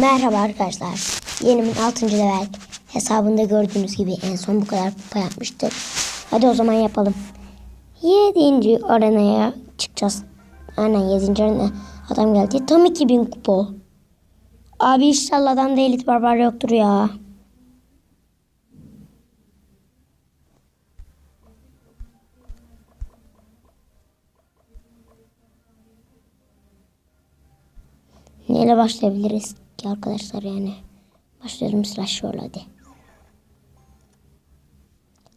Merhaba arkadaşlar. Yenimin 6. level hesabında gördüğünüz gibi en son bu kadar kupa yapmıştık. Hadi o zaman yapalım. 7. arenaya çıkacağız. Aynen 7. arena adam geldi. Tam 2000 kupa. Abi inşallah adamda elit barbar yoktur ya. Neyle başlayabiliriz ki arkadaşlar yani? Başlayalım slasher'la hadi.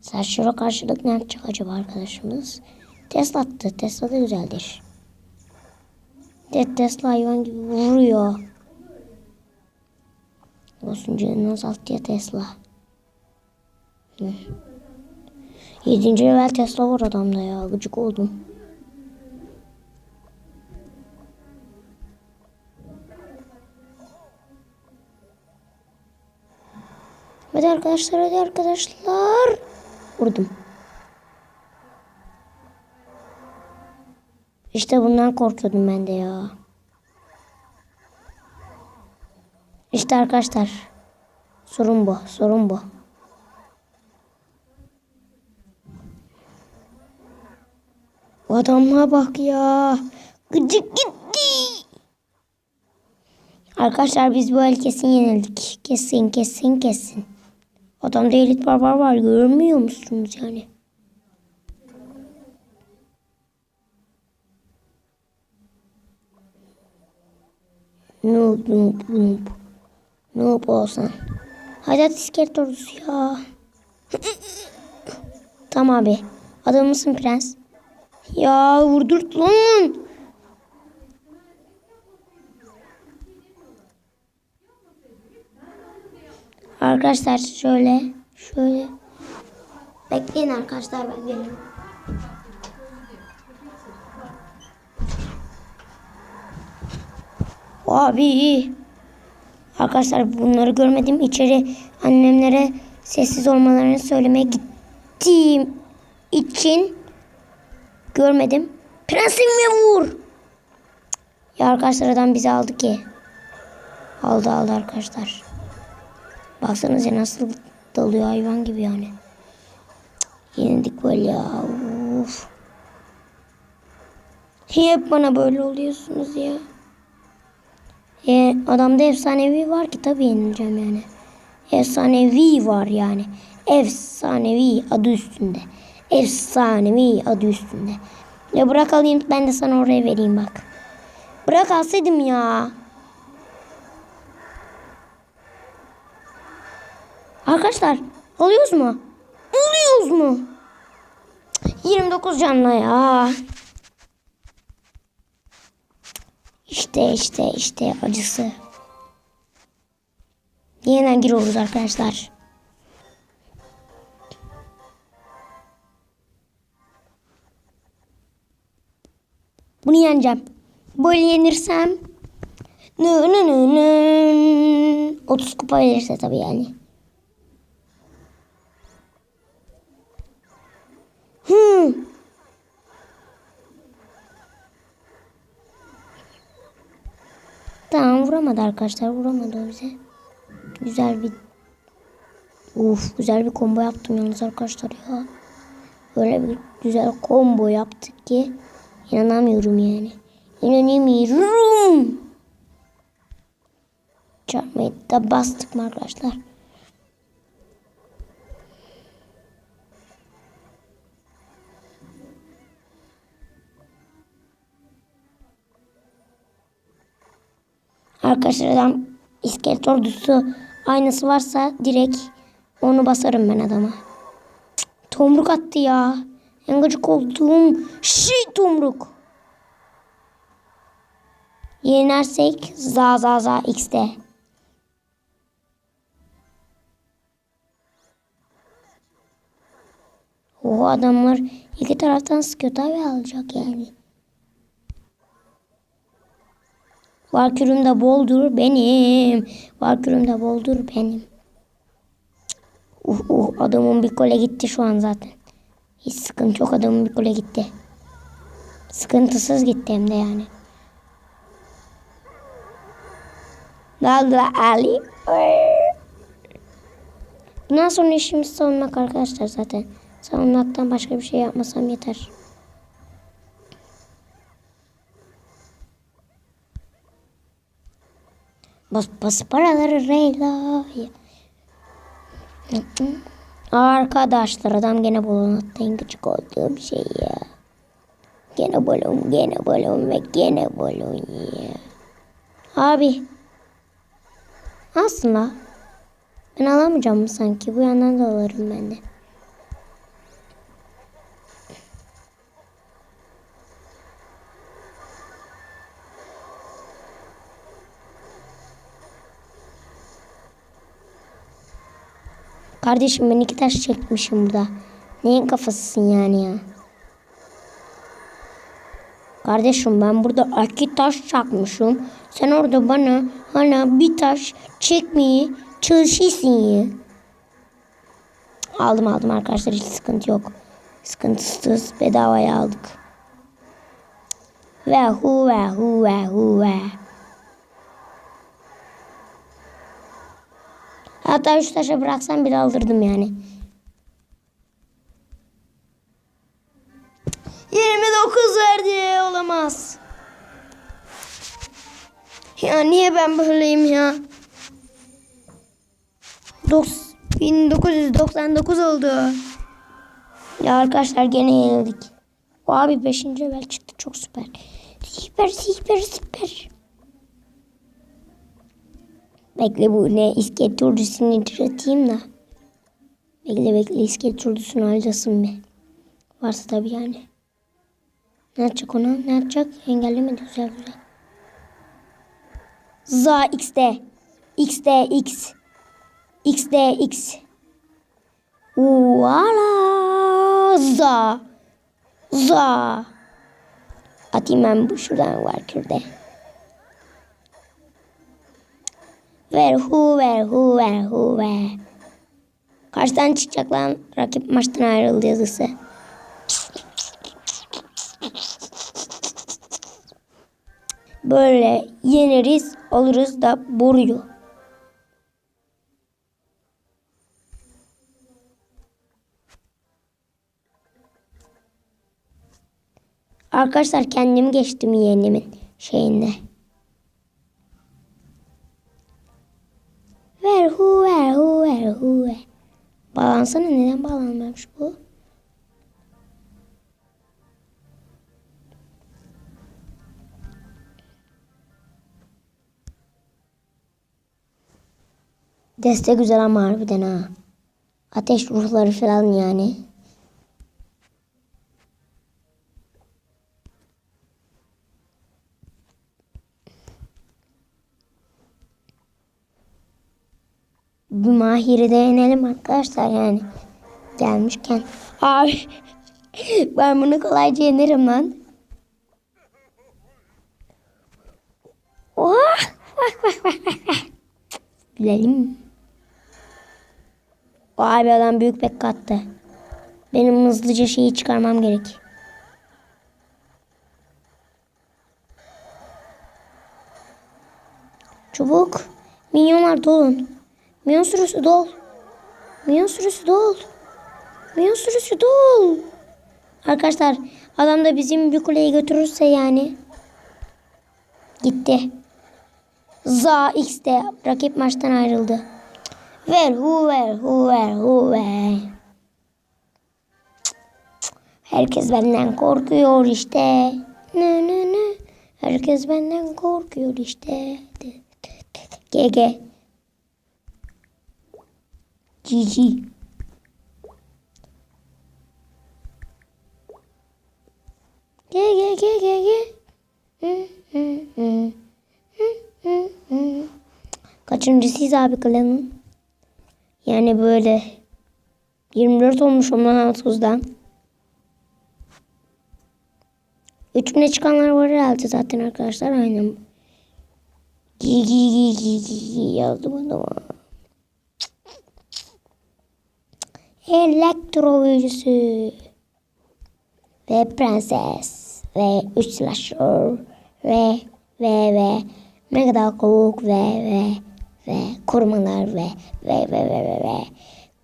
Slasher'a karşılık ne yapacak acaba arkadaşımız? Tesla attı. Tesla da güzeldir. De Tesla hayvan gibi vuruyor. Olsun canını azalt ya Tesla. Hı. Yedinci level Tesla var adamda ya. Gıcık oldum. Hadi arkadaşlar hadi arkadaşlar. Vurdum. İşte bundan korkuyordum ben de ya. İşte arkadaşlar. Sorun bu. Sorun bu. Adamına bak ya. Gıcık gitti. Arkadaşlar biz bu el kesin yenildik. Kesin kesin kesin. Adamda elit barbar var görmüyor musunuz yani? Noob noob noob. Noob olsan. Hadi at iskelet ordusu ya. tamam abi. Adam mısın prens? Ya vurdurt lan. Arkadaşlar şöyle şöyle bekleyin arkadaşlar ben geliyorum. Abi arkadaşlar bunları görmedim içeri annemlere sessiz olmalarını söylemeye gittiğim için görmedim. Prensim mi vur? Ya arkadaşlar adam bizi aldı ki. Aldı aldı arkadaşlar. Baksanıza nasıl dalıyor hayvan gibi yani. Cık, Yenildik böyle ya. Uf. Hep bana böyle oluyorsunuz ya. E, adamda efsanevi var ki tabii yenileceğim yani. Efsanevi var yani. Efsanevi adı üstünde. Efsanevi adı üstünde. Ya bırak alayım ben de sana oraya vereyim bak. Bırak alsaydım ya. Arkadaşlar alıyoruz mu? Alıyoruz mu? 29 canlı ya. İşte işte işte acısı. Yeniden giriyoruz arkadaşlar. Bunu yeneceğim. Böyle yenirsem nı nı nı nı 30 kupa verirse tabii yani. Tamam vuramadı arkadaşlar. Vuramadı bize. Güzel bir Uf güzel bir combo yaptım yalnız arkadaşlar ya. Böyle bir güzel combo yaptık ki inanamıyorum yani. İnanamıyorum. Çarpmayı da bastık mı arkadaşlar? Arkadaşlar adam iskelet ordusu aynası varsa direkt onu basarım ben adama. Tomruk attı ya. En gıcık olduğum şey tomruk. Yenersek za za za x'de. O adamlar iki taraftan sıkıyor tabi alacak yani. Valkürüm de boldur benim. Valkürüm de boldur benim. Uh uh adamın bir kole gitti şu an zaten. Hiç sıkıntı yok adamın bir kole gitti. Sıkıntısız gitti hem de yani. Ne oldu Ali? Bundan sonra işimiz savunmak arkadaşlar zaten. Savunmaktan başka bir şey yapmasam yeter. Bas bas paraları Reyla. Arkadaşlar adam gene balon attı en gıcık olduğum şey ya. Gene balon, gene balon ve gene balon ya. Abi. Aslında ben alamayacağım sanki? Bu yandan da alırım ben de. Kardeşim ben iki taş çekmişim burada. Neyin kafasısın yani ya? Kardeşim ben burada iki taş çakmışım. Sen orada bana hala bir taş çekmeyi çalışıyorsun ya. Aldım aldım arkadaşlar hiç sıkıntı yok. Sıkıntısız bedavaya aldık. Ve hu ve hu ve hu ve. Hatta üç taşa bıraksam bile alırdım yani. 29 verdi olamaz. Ya niye ben böyleyim ya? Dok- 1999 oldu. Ya arkadaşlar gene yenildik. O abi 5. level çıktı çok süper. Süper süper süper. Bekle bu ne iskelet ordusunu atayım da. Bekle bekle iskelet ordusunu alacağım bir. Varsa tabii yani. Ne yapacak ona? Ne yapacak? Engellemedi güzel güzel. Za x'de. x'de x. x'de x. Voila. Za. Za. Atayım ben bu şuradan Walker'de. Ver hu ver hu ver çıkacak lan. Rakip maçtan ayrıldı yazısı. Böyle yeneriz alırız da boruyu. Arkadaşlar kendimi geçtim yeğenimin şeyinde. Ver hu ver hu ver hu ver. Bağlansana neden bağlanmamış bu? Deste güzel ama harbiden ha. Ateş ruhları falan yani. Mahiri de arkadaşlar yani. Gelmişken. Abi ben bunu kolayca yenerim lan. Oh! Bilelim. O abi adam büyük pek kattı. Benim hızlıca şeyi çıkarmam gerek. Çabuk. Minyonlar dolun. Minyon sürüsü dol. Minyon sürüsü dol. Minyon sürüsü dol. Arkadaşlar adam da bizim bir kuleyi götürürse yani. Gitti. Za X'de rakip maçtan ayrıldı. Ver hu ver hu ver hu ver. Herkes benden korkuyor işte. Ne ne ne. Herkes benden korkuyor işte. GG. GG. G G G G G. Hı hı hı. Hı hı. Kaçıncısıyız abi klanın? Yani böyle 24 olmuş ondan 30'dan. 3000'e çıkanlar var herhalde zaten arkadaşlar aynen. Gi gi gi gi gi yazdım adama. Elektro büyücüsü. Ve prenses. Ve 3 slasher. Ve ve ve Mega Kovuk ve ve ve korumalar ve ve ve ve ve ve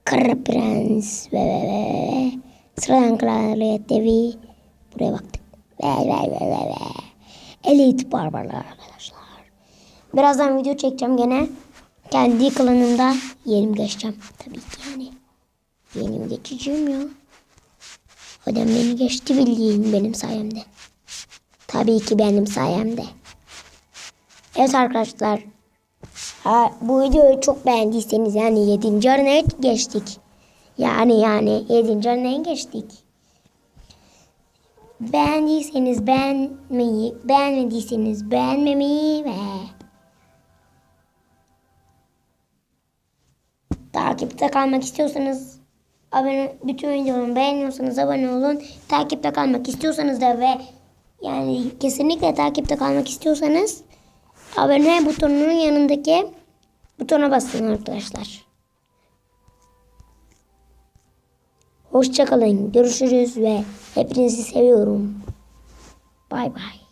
Kara Prens ve ve ve ve Sıradan Kraliyet Devi buraya baktık. Ve ve ve ve ve Elit Barbarlar arkadaşlar. Birazdan video çekeceğim gene. Kendi klanımda yerim geçeceğim. Tabii ki Yerim geçeceğim ya. Adam beni geçti bildiğin benim sayemde. Tabii ki benim sayemde. Evet arkadaşlar. Ha, bu videoyu çok beğendiyseniz yani 7. arenaya geçtik. Yani yani 7. arenaya geçtik. Beğendiyseniz beğenmeyi, beğenmediyseniz beğenmemeyi ve takipte kalmak istiyorsanız abone bütün videomu beğeniyorsanız abone olun. Takipte kalmak istiyorsanız da ve yani kesinlikle takipte kalmak istiyorsanız abone butonunun yanındaki butona basın arkadaşlar. Hoşçakalın. Görüşürüz ve hepinizi seviyorum. Bay bay.